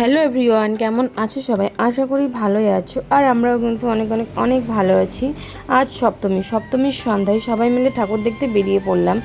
Hello everyone কেমন আছো সবাই? আশা করি ভালোই আছো। আর আমরাও কিন্তু অনেক অনেক অনেক ভালো আছি। আজ সপ্তমী, সপ্তমীর সন্ধ্যায় সবাই মিলে ঠাকুর দেখতে বেরিয়ে পড়লাম।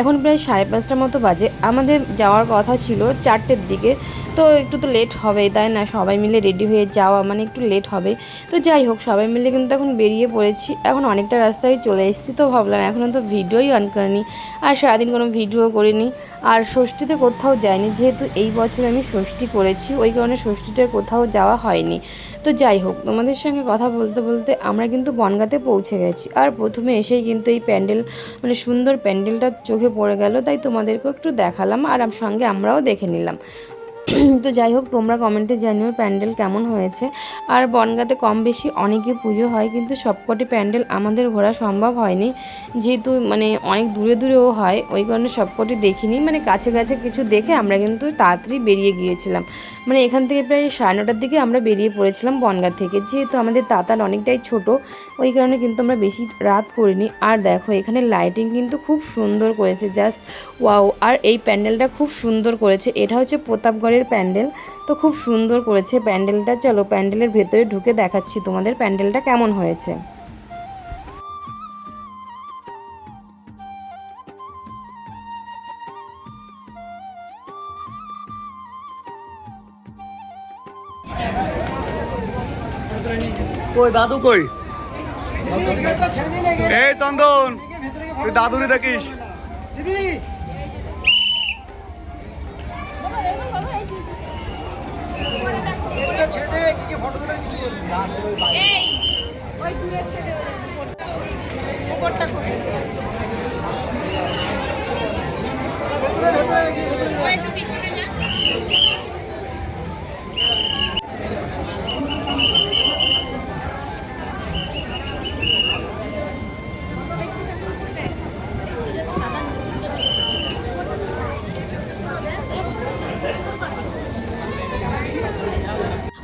এখন প্রায় সাড়ে পাঁচটা মতো বাজে। আমাদের যাওয়ার কথা ছিল চারটের দিকে। তো একটু তো লেট হবেই, তাই না? সবাই মিলে রেডি হয়ে যাওয়া মানে একটু লেট হবে। তো যাই হোক, সবাই মিলে কিন্তু এখন বেরিয়ে পড়েছি। এখন অনেকটা রাস্তায় চলে এসেছি তো ভাবলাম এখনও তো ভিডিওই অন করিনি। আর সারাদিন কোনো ভিডিও করিনি। আর ষষ্ঠীতে কোথাও যাইনি। যেহেতু এই বছর আমি ষষ্ঠী করেছি, ওই কারণে ষষ্ঠীটার কোথাও যাওয়া হয়নি। তো যাই হোক, তোমাদের সঙ্গে কথা বলতে বলতে আমরা কিন্তু বনগাতে পৌঁছে গেছি। আর প্রথমে এসেই কিন্তু এই প্যান্ডেল মানে সুন্দর প্যান্ডেলটা চোখে পড়ে গেল, তাই তোমাদেরকেও একটু দেখালাম আর সঙ্গে আমরাও দেখে নিলাম। তো যাই হোক তোমরা কমেন্টে জানিও প্যান্ডেল কেমন হয়েছে। আর বনগাতে কম বেশি অনেকই পুজো হয়, কিন্তু সবকটি প্যান্ডেল আমাদের ঘোরা সম্ভব হয়নি। যেহেতু মানে অনেক দূরে দূরেও হয়, ওই কারণে সবকটি দেখিনি। মানে কাছে কাছে কিছু দেখে আমরা কিন্তু তাড়াতাড়ি বেরিয়ে গিয়েছিলাম। মানে এখান থেকে প্রায় সাড়ে নটার দিকে আমরা বেরিয়ে পড়েছিলাম বনগা থেকে। যেহেতু আমাদের তাতাল অনেকটাই ছোট, ওই কারণে কিন্তু আমরা বেশি রাত করিনি। আর দেখো, এখানে লাইটিং কিন্তু খুব সুন্দর করেছে জাস্ট ওয়াও আর এই প্যান্ডেলটা খুব সুন্দর করেছে। এটা হচ্ছে প্রতাপগড়ের প্যান্ডেল। তো খুব সুন্দর করেছে প্যান্ডেলটা। চলো প্যান্ডেলের ভেতরে ঢুকে দেখাচ্ছি তোমাদের প্যান্ডেলটা কেমন হয়েছে। কই দাদু কই? এই চন্দন তুই দাদুরি দেখিস। এই ওই দূরের থেকে উপরটা করে ভেতরে ভেতরে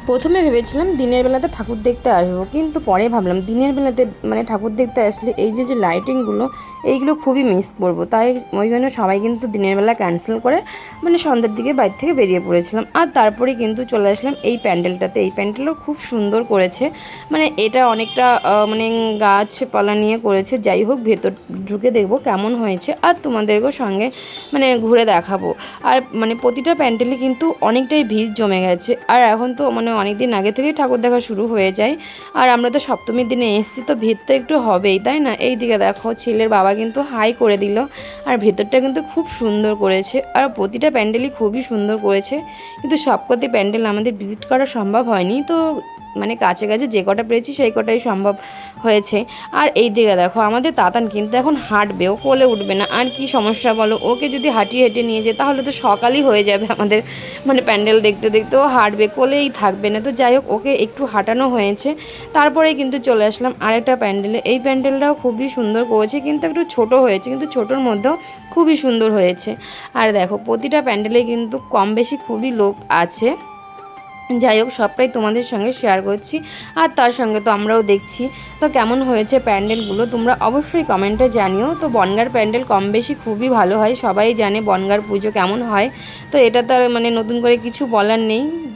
প্রথমে ভেবেছিলাম দিনের বেলাতে ঠাকুর দেখতে আসব, কিন্তু পরে ভাবলাম দিনের বেলাতে মানে ঠাকুর দেখতে আসলে এই যে যে লাইটিংগুলো এইগুলো খুবই মিস করব। তাই ওই জন্য সবাই কিন্তু দিনের বেলা ক্যান্সেল করে মানে সন্ধ্যের দিকে বাইর থেকে বেরিয়ে পড়েছিলাম। আর তারপরে কিন্তু চলে আসলাম এই প্যান্ডেলটাতে। এই প্যান্ডেলও খুব সুন্দর করেছে। মানে এটা অনেকটা মানে গাছপালা নিয়ে করেছে। যাই হোক, ভেতর ঢুকে দেখব কেমন হয়েছে। আর তোমাদেরকেও সঙ্গে মানে ঘুরে দেখাবো। আর মানে প্রতিটা প্যান্ডেলে কিন্তু অনেকটাই ভিড় জমে গেছে। আর এখন তো মানে অনেক দিন আগে থেকেই ঠাকুর দেখা শুরু হয়ে যায়। আর আমরা তো সপ্তমীর দিনে এসেছি, তো ভিড় তো একটু হবেই, তাই না? এই দিকে দেখো, ছেলের বাবা কিন্তু হাই করে দিল। আর ভেতরটা কিন্তু খুব সুন্দর করেছে। আর প্রতিটা প্যান্ডেলই খুবই সুন্দর করেছে। কিন্তু সবকটি প্যান্ডেল আমাদের ভিজিট করা সম্ভব হয়নি। তো মানে কাছে কাছে যে কটা পেরেছি সেই কটাই সম্ভব হয়েছে। আর এই দিকে দেখো, আমাদের তাতান কিন্তু এখন হাঁটবে, ও কোলে উঠবে না। আর কি সমস্যা বলো? ওকে যদি হাঁটিয়ে হেঁটে নিয়ে যায়, তাহলে তো সকালই হয়ে যাবে আমাদের। মানে প্যান্ডেল দেখতে দেখতে ও হাঁটবে, কোলেই থাকবে না। তো যাই হোক, ওকে একটু হাঁটানো হয়েছে। তারপরে কিন্তু চলে আসলাম আরেকটা প্যান্ডেলে। এই প্যান্ডেলটাও খুবই সুন্দর করেছে, কিন্তু একটু ছোট হয়েছে, কিন্তু ছোটোর মধ্যেও খুবই সুন্দর হয়েছে। আর দেখো, প্রতিটা প্যান্ডেলে কিন্তু কম বেশি খুবই লোক আছে। যাই হোক, সবটাই তোমাদের সঙ্গে শেয়ার করছি। আর তার সঙ্গে তো আমরাও দেখছি। তো কেমন হয়েছে প্যান্ডেলগুলো তোমরা অবশ্যই কমেন্টে জানিও। তো বনগার প্যান্ডেল কম বেশি খুবই ভালো হয়। সবাই জানে বনগার পুজো কেমন হয়। তো এটা তার মানে নতুন করে কিছু বলার নেই।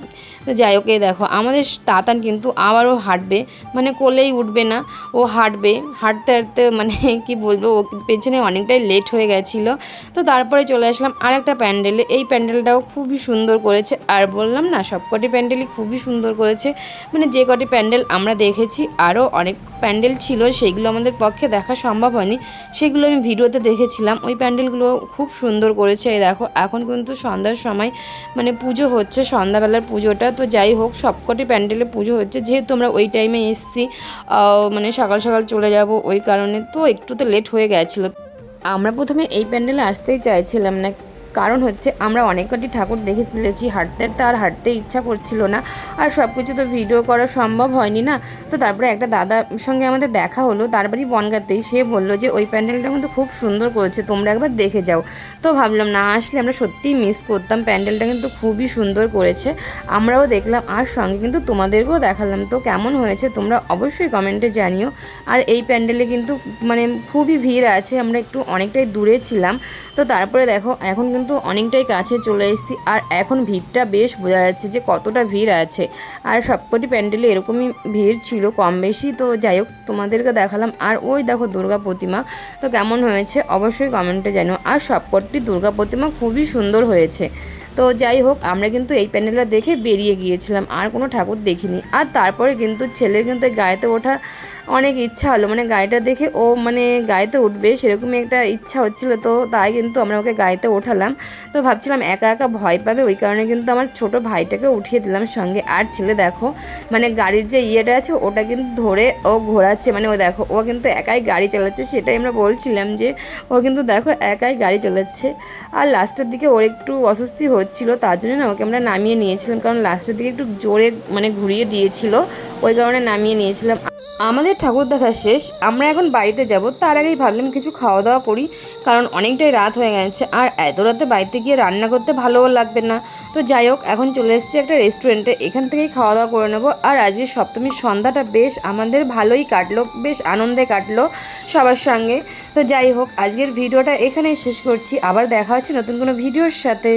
তো যাই হোক দেখো, আমাদের তাতান কিন্তু আবারও হাঁটবে মানে কোলেই উঠবে না, ও হাঁটবে, হাঁটতে হাঁটতে মানে কি বলব, ও পেছনে অনেকটাই লেট হয়ে গেছিল। তো তারপরে চলে আসলাম আর একটা প্যান্ডেলে, এই প্যান্ডেলটাও খুবই সুন্দর করেছে, আর বললাম না, সবকটি প্যান্ডেলই খুবই সুন্দর করেছে মানে যে কটি প্যান্ডেল আমরা দেখেছি, আরও অনেক প্যান্ডেল ছিল, সেগুলো আমাদের পক্ষে দেখা সম্ভব হয়নি। সেগুলো আমি ভিডিওতে দেখেছিলাম। ওই প্যান্ডেলগুলো খুব সুন্দর করেছে। এই দেখো, এখন কিন্তু সন্ধ্যার সময় মানে পুজো হচ্ছে, সন্ধ্যাবেলার পুজোটা। তো যাই হোক, সবকটি প্যান্ডেলে পুজো হচ্ছে। যেহেতু আমরা ওই টাইমে এসেছি মানে সকাল সকাল চলে যাব ওই কারণে। তো একটু তো লেট হয়ে গেছিল। আমরা প্রথমে এই প্যান্ডেলে আসতেই চাইছিলাম না। কারণ হচ্ছে আমরা অনেক কটি ঠাকুর দেখে ফেলেছি, হাঁটতে তো আর হাঁটতে ইচ্ছা করছিল না। আর সব কিছু তো ভিডিও করা সম্ভব হয়নি না। তো তারপরে একটা দাদার সঙ্গে আমাদের দেখা হলো, তার বাড়ি বনগাতেই। সে বলল যে, ওই প্যান্ডেলটা কিন্তু খুব সুন্দর করেছে, তোমরা একবার দেখে যাও। তো ভাবলাম, না আসলে আমরা সত্যিই মিস করতাম। প্যান্ডেলটা কিন্তু খুবই সুন্দর করেছে। আমরাও দেখলাম, আর সঙ্গে কিন্তু তোমাদেরকেও দেখালাম। তো কেমন হয়েছে তোমরা অবশ্যই কমেন্টে জানিও। আর এই প্যান্ডেলে কিন্তু মানে খুবই ভিড় আছে, আমরা একটু অনেকটাই দূরে ছিলাম। তো তারপরে দেখো, এখন কিন্তু কিন্তু অনেকটাই কাছে চলে এসেছি। আর এখন ভিড়টা বেশ বোঝা যাচ্ছে যে কতটা ভিড় আছে। আর সবকটি প্যান্ডেলে এরকমই ভিড় ছিল কম বেশি। তো যাই হোক, তোমাদেরকে দেখালাম। আর ওই দেখো দুর্গা প্রতিমা। তো কেমন হয়েছে অবশ্যই কমেন্টে জানো আর সবকটি দুর্গা প্রতিমা খুবই সুন্দর হয়েছে। তো যাই হোক, আমরা কিন্তু এই প্যান্ডেলটা দেখে বেরিয়ে গিয়েছিলাম। আর কোনো ঠাকুর দেখিনি। আর তারপরে কিন্তু ছেলের কিন্তু গায়েতে ওঠার অনেক ইচ্ছা হলো। মানে গাড়িটা দেখে ও মানে গাড়িতে উঠবে সেরকমই একটা ইচ্ছা হচ্ছিল তো, তাই কিন্তু আমরা ওকে গাড়িতে ওঠালাম। তো ভাবছিলাম একা একা ভয় পাবে, ওই কারণে কিন্তু আমার ছোট ভাইটাকে উঠিয়ে দিলাম সঙ্গে। আর ছেলে দেখো মানে গাড়ির যে ইয়েটা আছে ওটা কিন্তু ধরে ও ঘোরাচ্ছে। মানে ও দেখো, ও কিন্তু একাই গাড়ি চালাচ্ছে, সেটাই আমরা বলছিলাম যে ও কিন্তু দেখো একাই গাড়ি চালাচ্ছে। আর লাস্টের দিকে ওর একটু অস্বস্তি হচ্ছিল, তার জন্য না ওকে আমরা নামিয়ে নিয়েছিলাম। কারণ লাস্টের দিকে একটু জোরে মানে ঘুরিয়ে দিয়েছিল, ওই কারণে নামিয়ে নিয়েছিলাম। আমাদের ঠাকুর দেখা শেষ, আমরা এখন বাড়িতে যাব, তার আগেই ভাবলাম কিছু খাওয়া দাওয়া করি, কারণ অনেকটাই রাত হয়ে গেছে, আর এত রাতে বাড়িতে গিয়ে রান্না করতে ভালোও লাগবে না। তো যাই হোক, এখন চলে এসেছি একটা রেস্টুরেন্টে এখান থেকেই খাওয়া দাওয়া করে নেব, আর আজকে সপ্তমীর সন্ধ্যাটা বেশ আমাদের ভালোই কাটলো, বেশ আনন্দে কাটলো সবার সঙ্গে। তো যাই হোক, আজকের ভিডিওটা এখানেই শেষ করছি, আবার দেখা হচ্ছে নতুন কোনো ভিডিওর সাথে।